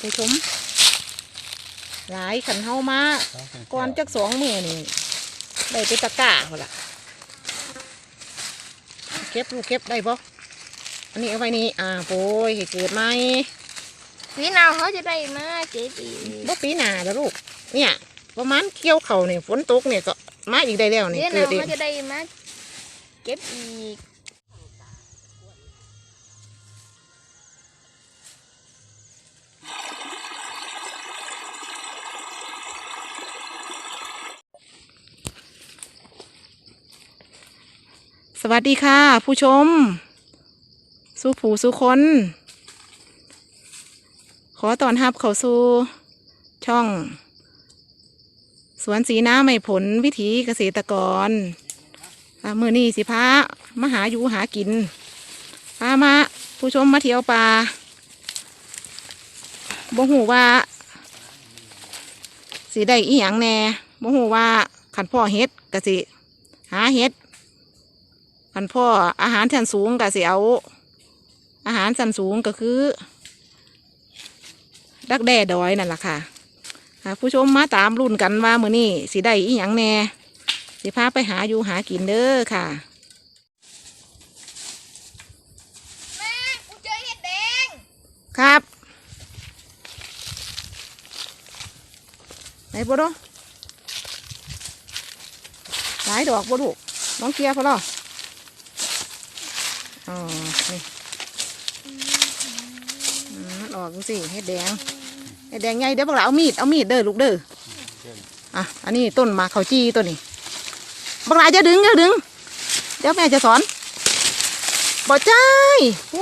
ผู้ชม หลายขันเฮามาก่อนจักสองมือนี่ได้ไปตะกร้าหมดละเก็บลูกเก็บได้ปะอันนี้เอาไว้นี่อ่าโปยให้เกิดไหมพี่นาวเขาจะได้มาเจ็ดปีบ่ปีหน้าแล้วลูก เนี่ยประมาณเกี่ยวเขาเนี่ยฝนตกเนี่ยก็มาอีกได้แล้วนี่พี่เกินาดวเองเขาจะได้มาเก็บอีก สวัสดีค่ะ ผู้ชม สู้ผูสู้คน ขอต้อนรับเข้าสู่ช่อง สวนสีน้ำไม่ผลวิถีเกษตรกรอ่ามือนี้สิพามาหาอยู่หากินพามาผู้ชมมาเที่ยวป่าบ่หูว่าสีได้อีหยังแน่บ่หูว่าขันพ่อเฮ็ดกะสิ หาเฮ็ด ขันพ่ออาหารชั้นสูงกะสิเอาอาหารชั้นสูงก็คือดักแด้ดอยนั่นแหละค่ะค่ะผู้ชมมาตามรุ่นกันว่ามือนี้สิได้อีหยังแหน่สิพาไปหาอยู่หากินเด้อค่ะแม่กูเจอเห็ดแดงครับไหนบ่ดูหลายดอกบ่ดูกน้องเกียร์พอหรอ อ๋อ นี่อืมมันออกจังสิเฮ็ดแดงเฮ็ดแดงใหญ่เดี๋ยวพวกเราเอามีด เอามีดเด้อลูกเด้อ อะ อันนี้ต้นมาเขาจี้ตัวนี้บักหลาจะดึงจะดึง เดี๋ยวแม่จะสอนบ่ใจายหู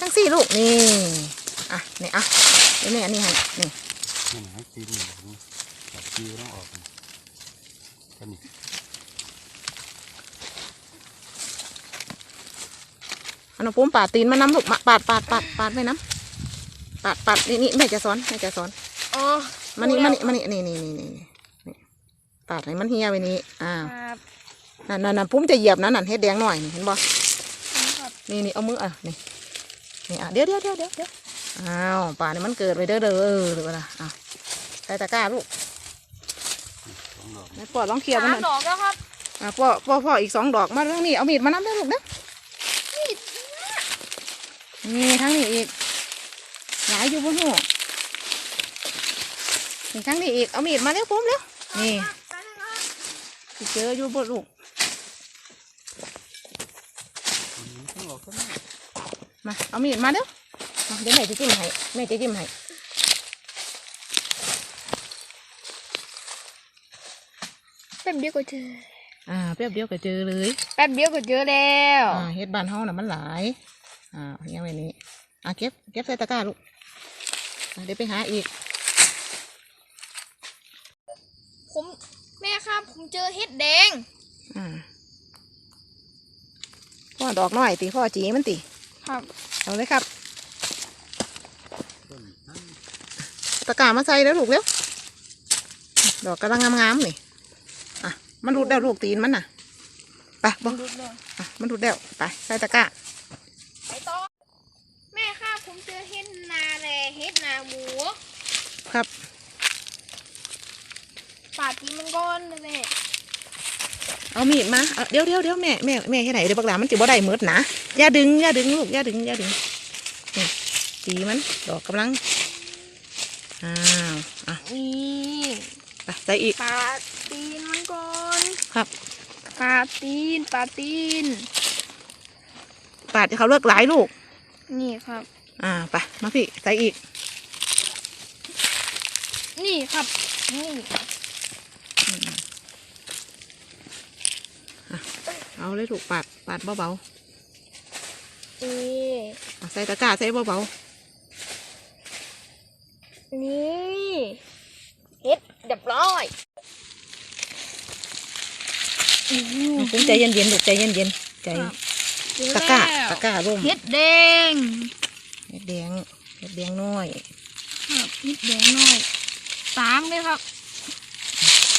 ทั้งสี่ลูกนี่ อะ นี่อะเดี๋ยวแม่อันนี้ให้ นี่นี่นะตีนนี่ตัดตีก็ต้องออกก็นี่ อาน้ำปุ้มปาดตีนมาน้ำลูกมาปาดปาดปาดปาดไปน้ำปาดปาดนี่นี่แม่จะสอนแม่จะสอนอ๋อมานี่มานี่มานี่นี่นี่นี่นี่นี่ปาดให้มันเฮียไปนี่อ้าวครับนั่นนั่นนั่นปุ้มจะเหยียบนะนั่นเฮ็ดแดงหน่อยนี่เห็นบ่ครับนี่นี่เอามืออะนี่นี่อะเดี๋ยวเดี๋ยวเดี๋ยวเดี๋ยวเดี๋ยวอ้าวป่านี่มันเกิดไปเด้อเด้อเออเดี๋ยวนะอะใส่ตะกร้าลูกสองดอกแม่ปอดลองเคลียร์มันสาหมน่อยดอกแล้วครับอะพ่อพ่อพ่ออีกสองดอกมาเรื่องนี้เอามีดมานับได้ลูกนะ นี่ทั้งนี้อีก หลายอยู่บนหัวนี่ทั้งนี้อีก เอามีดมาเร็วปุ๊มเร็วนี่สิเจออยู่บนลูกต้องออกก็ได้มา เอามีดมาเร็วมาเดี๋ยวแม่จะจิ้มให้ แม่จะจิ้มให้แป๊บเดียวก็เจอ อ่า แป๊บเดียวก็เจอเลย แป๊บเดียวก็เจอแล้ว อ่า เฮ็ดบ้านเฮาน่ะมันหลาย อ่าอย่างไว้นี้อ่าเก็บเก็บใส่ตะกร้าลูกอ่าเดี๋ยวไปหาอีก ผมแม่ครับ ผมเจอเห็ดแดงอ่าพ่อดอกน้อยตีพ่อจีมันตีครับเอาเลยครับต้นนั่นตะกร้ามาใส่แล้วลูกเร็วดอกกำลังงามๆนี่อะมันรูดแล้วลูกตีนมันน่ะไปบอดูดเลยอะมันรูดแล้วไปใส่ตะกร้า ไปต่อแม่ครับผมเจอเห็ดนาแล เห็ดนาหมูครับปาดกินมันก่อนเลยแม่เอามีดมาเอาเดี๋ยวเดี๋ยวเดี๋ยวแม่แม่แม่ให้ไหนเดี๋ยวบักหลามันจะบ่ได้หมืดนะอย่าดึงอย่าดึงลูกอย่าดึงอย่าดึงนี่ตีมันดอกกำลังอ้าวอะนี่ไปใส่อีกปาดตีนมันก่อนครับปาดตีนปาดตีนปาดให้เขาเลิกหลายลูกนี่ครับ อ่าไปมาพี่ใส่อีก นี่ครับ นี่เอาเลยลูกปาดปาดเบานี่ๆอะใส่ตะกร้าใส่เบานี่เฮ็ดเรียบร้อยอื้อหือๆปุ้มใจเย็นๆลูกใจเย็นๆใจครับตะกร้าเจอแล้วตะกร้าร่มเฮ็ดแดง เห็ดแดงเห็ดแดงน้อยครับเฮ็ดแดงหน่อยสามเลยครับ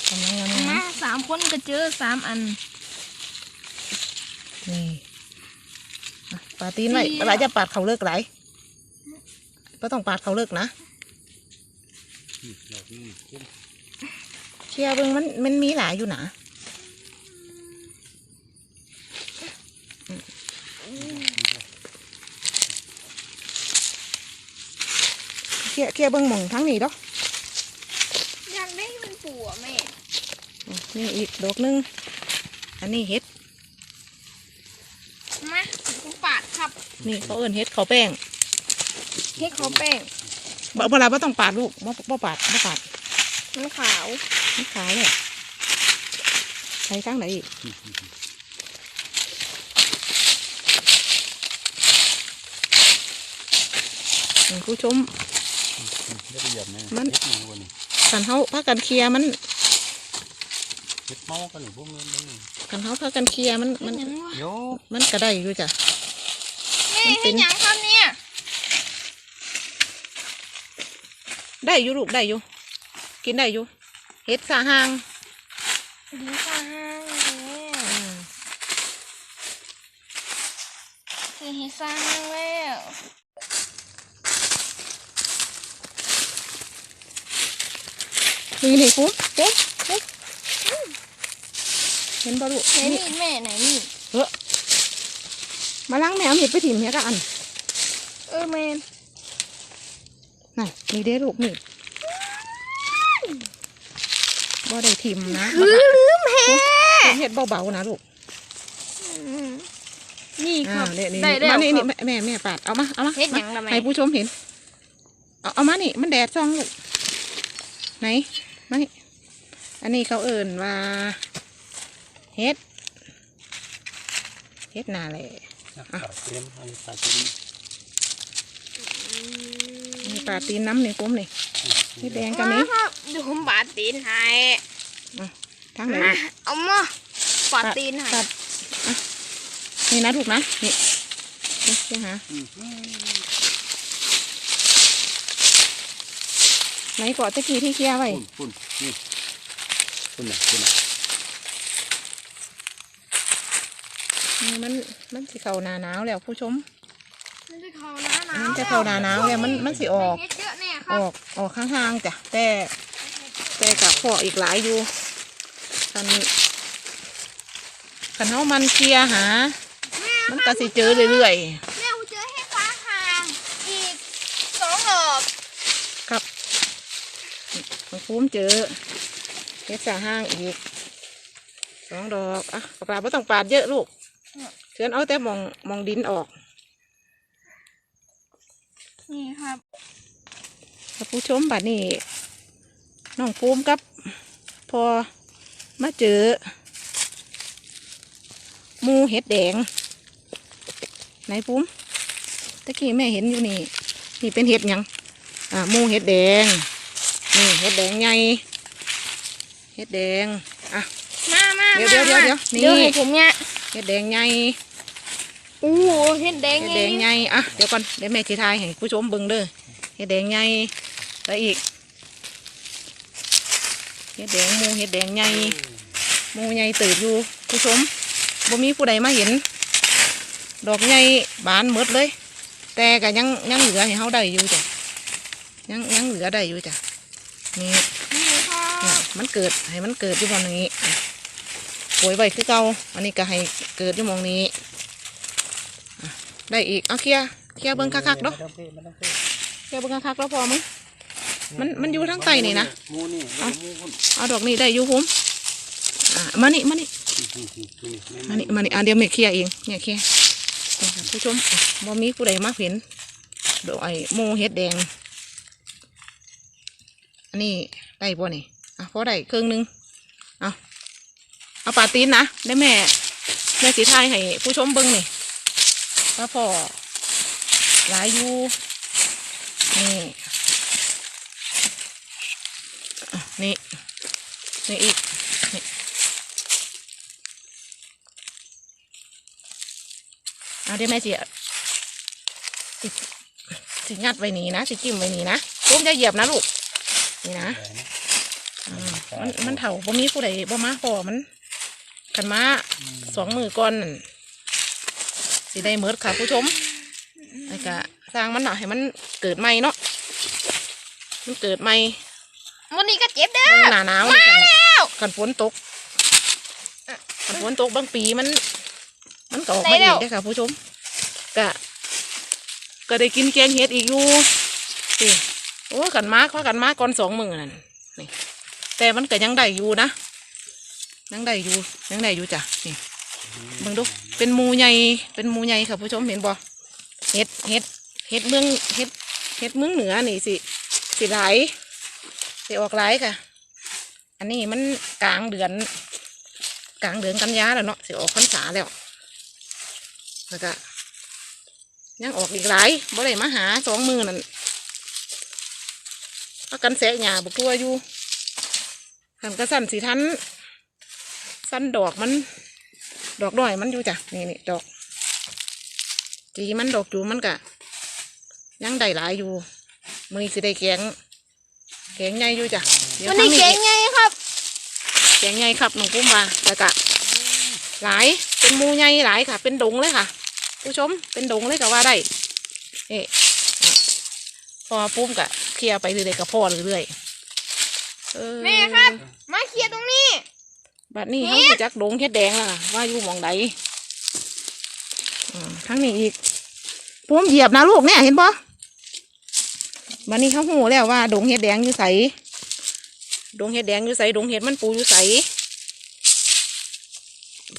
กำลังงามมาสามคนก็เจอสามอันๆนี่อะปาดตีนไว้สี่เวลาจะปาดเขาเลิกไหลก็ต้องปาดเขาเลิกนะนี่ดอกนี่คุ้มเคลียร์เบิ่งมันมันมีหลายอยู่นะ ลียร์เคลียร์เบิ่งหม่องทั้งนี้เนาะอยากได้ให้มันปูอะแม่อืมนี่อีกดอกหนึง อันนี้เห็ดมาผมปาดครับ นี่เขาเอิ้นเห็ดเขาวแป้งเฮ็ดเขาวแป้งบ่เวลาบ่ต้องปาดลูกบ่บ่ปาดบ่ปาดมันขาวมันขายเลยใช้ทั้งไหนอีกอืมผู้ชม เฮ็ดละเอียดไหมมัน เฮ็ดหยังวะนี่กันเฮาพากันเคลียร์มันเฮ็ดเมากันนี่พวกนี้มันนี่กันเฮาพากันเคลียร์มันมันเฮ็ดหยังวะโยมันก็ได้อยู่จ้ะแม่มันเป็เฮ็นดหยังครับเนี่ยได้อยู่ลูกได้อยู่ กินได้อยู่เฮ็ดสาหางดีค่ะห้างแม่อืมคือเฮ็ดสร้างห้างแล้ว นี่นี่ปุ๊บปุ๊เห็นบ่ลูกไหนนี่แม่ไหนมีดเออมาล้างแมวเห็ดไปถิ่มเนี่ยกันเออแมนน่ะนี่เด้ลูกนี่บ่ได้ถิ่มนะคือลืมเฮ็ดเห็ดเบาๆนะลูกนี่คอ่ารับได้แล้วมานี่นี่แม่แม่ปาดเอามาเอามาเฮ็ดยังมาล่ะแม่ให้ผู้ชมเห็นเอาเอามานี่มันแดดซ่องลูกไหน มานี่อันนี้เขาเอิ่นว่าเฮ็ดเฮ็ดนาเลยปาดเต็มอันนี้ปาดเต็มนี่ปลาตีนน้ำนี่ปุ้มนี่เฮ็ดแดงกันนี้มาครับเดี๋ยวผมปาดตีนให้ทั้งไหนอะเอามาปาดตีนให้ตัดอะนี่นะถูกนะนี่นี่เชียหา อืม ไหนก่อนตะกี้ที่เคลียร์ไว้ปุ่นปุ่นนี่ปุ่นน่ะปุ่นน่ะนี่มันมันสิเข้าหนาหนาวแล้วผู้ชม มันจะเข้าหน้าหนาวมันจะเข้าหนาหนาวแล้วมันมันสิออก เฮ็ดเยอะแน่คอรับอกออกข้างๆจ้ะแต่แต่กับพออีกหลายอยู่คันคันเฮามันเคลียร์หามันก็สิเจอเรื่อยแม่กูเจอเฮ็ดฟ้าหางอีกสองดอก ๆครับ มันคุ้มเจอเฮ็ดสาห้างอีกสองดอกอะปลาไม่ต้องปาดเยอะลูกเชิญเอาแต่มองมองดินออก นี่ครับท่านผู้ชมบัดนี้น้องภูมิกับพอมาเจอหมูเห็ดแดงไหนภูมิตะกี้แม่เห็นอยู่นี่ นี่เป็นเห็ดหยัง อ่าหมูเห็ดแดง นี่เห็ดแดงใหญ่เห็ดแดงอะมามาเดี๋ยวเดี๋ยวมาเดี๋ยวเดี๋ยวนี่เดี๋ยวให้ผมเนี่ยเห็ดแดงใหญ่อู้เฮ็ดแดงเห็ดไงแดงใหญ่อะเดี๋ยวก่อนเดี๋ยวแม่ทีทายให้ผู้ชมเบิ่งเด้อเห็ดแดงใหญ่แล้วอีกเห็ดแดงหมูเห็ดแดงใหญ่หมูใหญ่ตื่นอยู่ผู้ชมบ่มีผู้ใดมาเห็น ดอกใหญ่บานหมดเลย แต่ก็ยังยังเหลือให้เฮาได้อยู่จ้ะยังยังเหลือได้อยู่จ้ะ นี่นี่ค่ะนี่มันเกิดให้มันเกิดอยู่บนนี้ป่วยไว้คือเก่าอันนี้ก็ให้เกิดอยู่หมองนี้อะได้อีกเอาเคลียร์เคลียร์เบิ่งคักๆเนาะไม่ต้องเพ่ไม่ต้องเพ่เคลียร์เบิ่งคักๆแล้วพอมั้ยมันมันอยู่ทางใต้นี่นะหมูนี่เอาหมูพุ่นเอาดอกนี้ได้อยู่ผมอะมานี่มานี่อืมอืมอืมมานี่มานี่อะเดี๋ยวแม่เคลียร์เองเนี่ยเคลียร์นี่ค่ะผู้ชมอะบ่มีผู้ใดมาเห็นดอกไอ้โมเฮ็ดแดง อันนี้ได้บ่นี่อะพอได้ครึ่งหนึงเอาเอาปลาตีนนะได้แม่ แม่สีทายให้ผู้ชมเบิ่งนี่ว่าพอหลายอยู่นี่นี่นี่อีกเอาเดี๋ยวแม่สิสิงัดไว้นี่นะสิจิ้มไว้นี่นะปุ้มจะเหยียบนะลูก นี่นะอ่ามันมันเถ่าบ่มีผู้ใดบ่มาพอมันกันมาสองมือก่อนนั่นสิได้เมิดค่ะผู้ชมไอ้แล้วก็สร้างมันหน่อยให้มันเกิดใหม่เนาะมันเกิดใหม่วันนี้ก็เจ็บเด้อเบิ่งหนาหนาวนี่กันแล้วกันฝนตกกันฝนตกบางปีมัน มันก็ออกได้มาแล้อีวกได้อค่ะผู้ชมก็ก็ได้กินแกงเห็ดอีกอยู่นี่ โอ้กันมาเขากันมาก่อนสองมือนั่นนี่แต่มันก็ยังได้อยู่นะยังได้อยู่ยังได้อยู่จ้ะนี่เบิ่งดูเป็นมูใหญ่เป็นมูใหญ่ค่ะผู้ชมเห็นบ่เห็ดเห็ดเห็ดเมืองเห็ดเห็ดเมืองเหนือนี่สิสิหลายสิออกหลายค่ะ อันนี้มันกลางเดือนกลางเดือนกันยาแล้วเนาะสิออกพรรษาแล้วแล้วก็ยังออกอีกหลายบ่ได้มาหาสองมือนั่น พักกันแสะหญ้าบุกตัวอยู่หันกระสันสีทันสั้นดอกมัน ดอกดอยมันอยู่จ้ะนี่นี่ดอก จีมันดอกอยู่มันกะยังได้หลายอยู่ มือสิได้แกงแกงใหญ่อยู่จ้ะเดี๋ยววันทานี้งเก่งไงครับแกงใหญ่ครับน้องปุ้มว่าแล้วก็หลายเป็นหมูใหญ่หลายค่ะ เป็นดงเลยค่ะ ผู้ชมเป็นดงเลยก็ว่าได้เอ๊ะอะพอปุ้มกะ เคลียร์ไปเรื่อยๆกับพ่อเรื่อยๆเออแม่ครับ มาเคลียร์ตรงนี้ บัดนี้เขารู้จักดงเฮ็ดแดงแล้วล่ะ ว่าอยู่หมองใดอ่าทั้งนี้อีกปุ้มเหยียบนะลูกเนี่ยเห็นปะบัดนี้เขาหูแล้วว่า ดงเฮ็ดแดงอยู่ใสดงเฮ็ดแดงอยู่ใสดงเฮ็ดมันปูอยู่ใส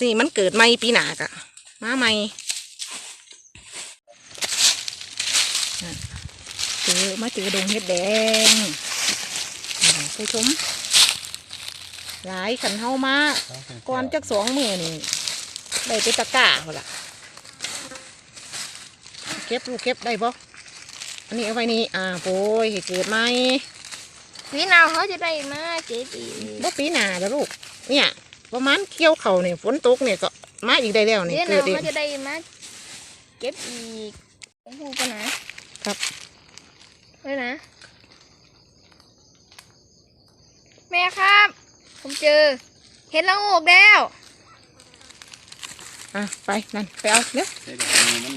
นี่มันเกิดใหม่ปีหนากะมาใหม่อะเจอมาเจอดงเฮ็ดแดงอ่าผู้ชม หลายขันเฮามาก่อนจักสองมือนี่ได้ไปตะกร้าเขาละเก็บลูกเก็บได้ปะอันนี้เอาไว้นี่อ่าโปยให้เกิดไหมพี่นาวเขาจะได้มาเจ็บอีกบ่ปีหน้าแล้วลูก เนี่ย ประมาณเกี่ยวเขาเนี่ยฝนตกเนี่ยก็มาอีกได้แล้วนี่พี่เกินาดวเองเขาจะได้มาเก็บอีกผมพูดปะนะครับ เฮ้ยนะ แม่ครับ ผมเจอ เห็นแล้วโอกแล้ว อะ ไป นั่น ไปเอาเร็วใช่ดอกนี้มัน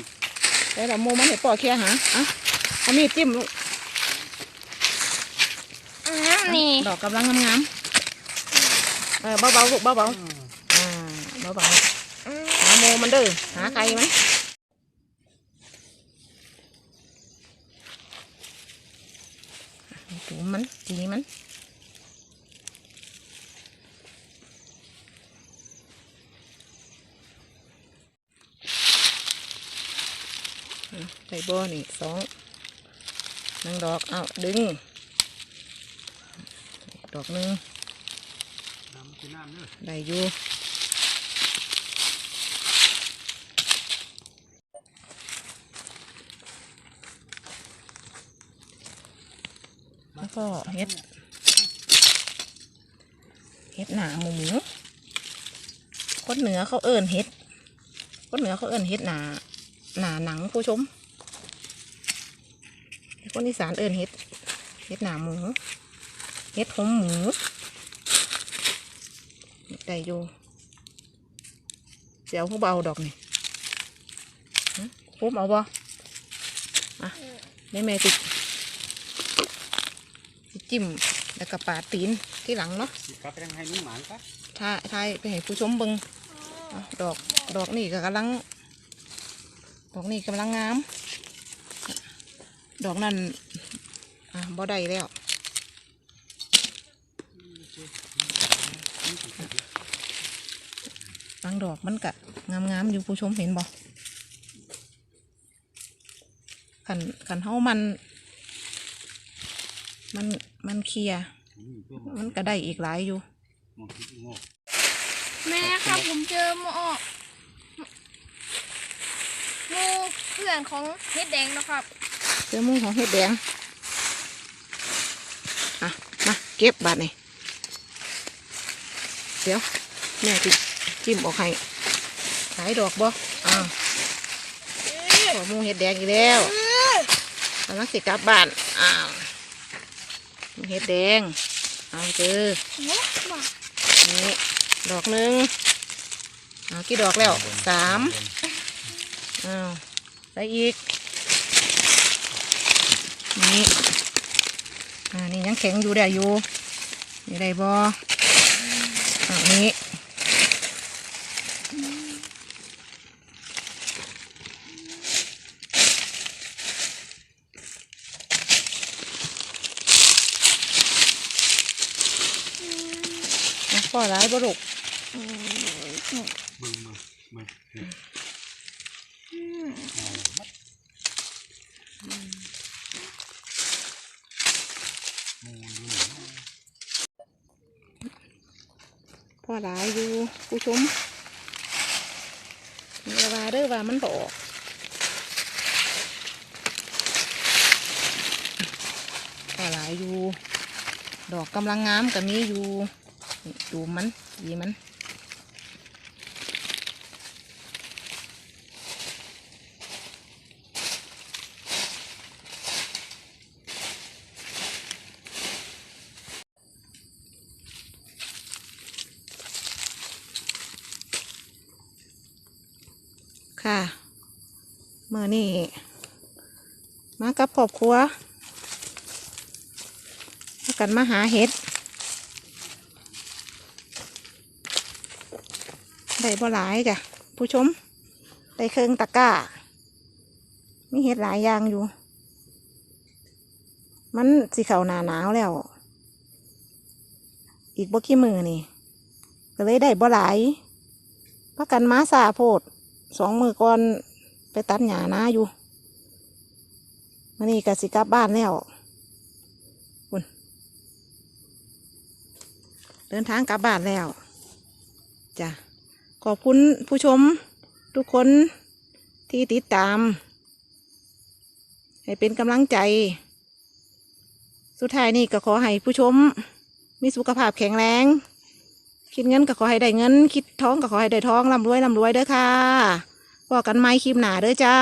ไปเราโมมันให้ป่อเคลียร์หาอะเอามีดจิ้มลูกอืมนี่ ดอกกำลังงามๆเออเบาๆลูกเบาๆอ่าเบาๆอืมหาโมมันเด้อหาใครมัน ถูมันจีมันอืมใส่บ่อนี่สองหนึ่งดอก เอาดึง ดอกหนึ่งน้ำกินน้ำเนื้อได้อยู่แล้ว ก็เฮ็ด เฮ็ดหนาหมูคนเหนือเขาเอิ้นเฮ็ดคนเหนือเขาเอิ้นเฮ็ดหนา หนาหนังผู้ชมคนอีสานเอิ้นเฮ็ด เฮ็ดหนาหมู เฮ็ดหอมหมูได้อยู่เสียวผู้เบาดอกนี่ฮะปุ๊บเอาบ่อะได้แม่ติด จิ้มแล้วก็ปาดตีนที่หลังเนาะสิกลับไปทางให้นุ่มหมานปะถ่ายถ่ายไปให้ผู้ชมเบิงอะดอกดอกนี่ก็กำลัง ดอกนี่กำลังงาม ดอกนั่นอะบ่ได้แล้วบางดอกมันกะงามๆอยู่ผู้ชมเห็นบ่ขันขันเฮามัน มัน มันเคลียร์อืมตัวมันก็ได้อีกหลายอยู่หมกคิดโง่แม่ครับผมเจอหมอหมูเพื่อนของเฮ็ดแดงนะครับเสื้อมุ้งของเห็ดแดงอะมาเก็บบาดนี่เดี๋ยวแม่จิจิ้มออกให้หลายดอกบ่อ้าวหัวหมูเห็ดแดงอีกแล้วกำลังสิกลับบ้าน อ้าว เห็ดแดง เอาเจอโอ้บ้านี่ดอกหนึ่งเอากี่ดอกแล้วสามอ้าวได้อีก นี่อ่านี่ยังแข็งอยู่ได้อยู่นี่ได้บ่อ่านี่อ่ พ่อร้ายบ่ลูกอืมเบิ่งเบิ่งเบิ่งนี่เอหน่อยนะพ่อร้ายอยู่ผู้ชมอย่าว่าเด้อว่ามันบอกพ่อร้ายอยู่ ดอกกำลังงามก็มีอยู่ นี่ดูมันดีมัน ค่ะเมื่อนี่มากับครอบครัวกันมาหาเห็ด ได้บ่หลายจ้ะผู้ชมได้เครื่องตะกร้ามีเห็ดหลายอย่างอยู่ มันสิเขาหนาหนาวแล้ว อีกบ่กี่มือนี่ ก็เลยได้บ่หลายพักกันม้าสาโพดสองมือก่อนไปตัดหญ้านาอยู่มันนี่ก็สิกลับบ้านแล้วคุณเดินทางกลับบ้านแล้วจ้ะ ขอบคุณผู้ชมทุกคนที่ติดตาม ให้เป็นกำลังใจ สุดท้ายนี่ก็ขอให้ผู้ชม มีสุขภาพแข็งแรง คิดเงินก็ขอให้ได้เงิน คิดท้องก็ขอให้ได้ท้องร่ำรวยร่ำรวยเด้อค่ะพอกันไหมคลิปหนาเด้อจ้า